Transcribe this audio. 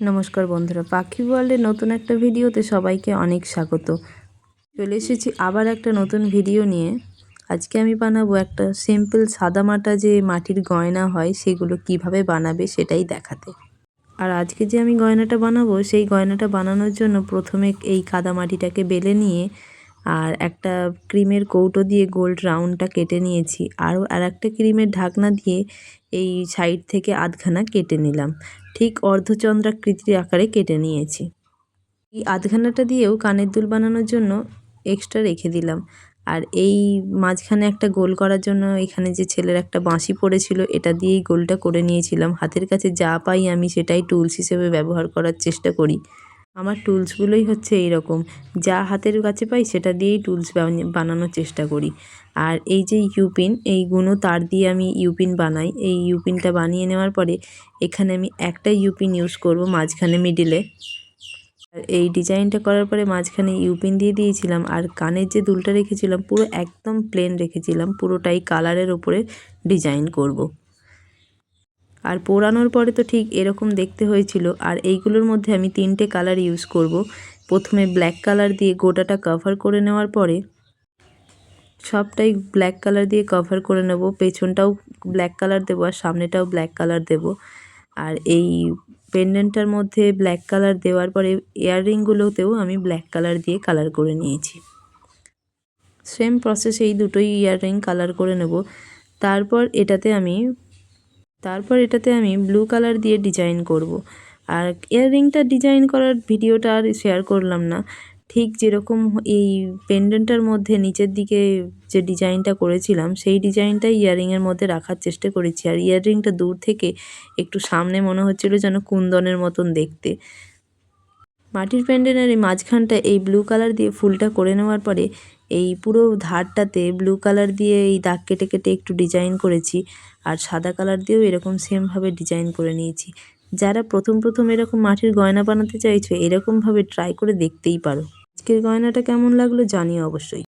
নমস্কার বন্ধুরা, পাখি ওয়ার্ল্ডের নতুন একটা ভিডিওতে সবাইকে অনেক স্বাগত। চলে এসেছি আবার একটা নতুন ভিডিও নিয়ে। আজকে আমি বানাবো একটা সিম্পল সাদামাটা যে মাটির গয়না হয়, সেগুলো কীভাবে বানাবে সেটাই দেখাতে। আর আজকে যে আমি গয়নাটা বানাবো, সেই গয়নাটা বানানোর জন্য প্রথমে এই কাদা মাটিটাকে বেলে নিয়ে আর একটা ক্রিমের কৌটো দিয়ে গোল্ড রাউন্ডটা কেটে নিয়েছি। আরও আর একটা ক্রিমের ঢাকনা দিয়ে এই সাইড থেকে আধখানা কেটে নিলাম। ঠিক অর্ধচন্দ্রাকৃতির আকারে কেটে নিয়েছি। এই আধখানাটা দিয়েও কানের দুল বানানোর জন্য এক্সট্রা রেখে দিলাম। আর এই মাঝখানে একটা গোল করার জন্য এখানে যে ছেলের একটা বাঁশি পড়েছিল, এটা দিয়েই গোলটা করে নিয়েছিলাম। হাতের কাছে যা পাই আমি সেটাই টুলস হিসেবে ব্যবহার করার চেষ্টা করি। আমার টুলসগুলোই হচ্ছে এই রকম যা হাতের কাছে পাই সেটা দিয়েই টুলস বানানোর চেষ্টা করি। আর এই যে ইউপিন এই গুঁড়ো তার দিয়ে আমি ইউপিন বানাই। এই ইউপিনটা বানিয়ে নেওয়ার পরে এখানে আমি একটা ইউপিন ইউজ করব মাঝখানে মিডিলে আর এই ডিজাইনটা করার পরে মাঝখানে ইউপিন দিয়ে দিয়েছিলাম। আর কানের যে দুলটা রেখেছিলাম, পুরো একদম প্লেন রেখেছিলাম। পুরোটাই কালারের ওপরে ডিজাইন করব। আর পোড়ানোর পরে তো ঠিক এরকম দেখতে হয়েছিল। আর এইগুলোর মধ্যে আমি তিনটে কালার ইউজ করব। প্রথমে ব্ল্যাক কালার দিয়ে গোটাটা কভার করে নেওয়ার পরে সবটাই ব্ল্যাক কালার দিয়ে কভার করে নেব। পেছনটাও ব্ল্যাক কালার দেবো আর সামনেটাও ব্ল্যাক কালার দেব। আর এই পেন্ডেন্টটার মধ্যে ব্ল্যাক কালার দেওয়ার পরে ইয়াররিংগুলোতেও আমি ব্ল্যাক কালার দিয়ে কালার করে নিয়েছি। সেম প্রসেস এই দুটোই ইয়াররিং কালার করে নেব। তারপর এটাতে আমি তারপর এটাতে আমি ব্লু কালার দিয়ে ডিজাইন করব। আর ইয়াররিংটা ডিজাইন করার ভিডিওটা আর শেয়ার করলাম না। ঠিক যেরকম এই পেন্ডেন্টটার মধ্যে নিচের দিকে যে ডিজাইনটা করেছিলাম, সেই ডিজাইনটাই ইয়াররিংয়ের মধ্যে রাখার চেষ্টা করেছি। আর ইয়াররিংটা দূর থেকে একটু সামনে মনে হচ্ছিল যেন কুন্দনের মতন দেখতে। মাটির প্যান্ডেলের এই মাঝখানটা এই ব্লু কালার দিয়ে ফুলটা করে নেওয়ার পরে এই পুরো ধারটাতে ব্লু কালার দিয়ে এই দাগ কেটে কেটে একটু ডিজাইন করেছি আর সাদা কালার দিয়েও এরকম সেমভাবে ডিজাইন করে নিয়েছি। যারা প্রথম প্রথম এরকম মাটির গয়না বানাতে চাইছো এরকমভাবে ট্রাই করে দেখতেই পারো। আজকের গয়নাটা কেমন লাগল জানিও অবশ্যই।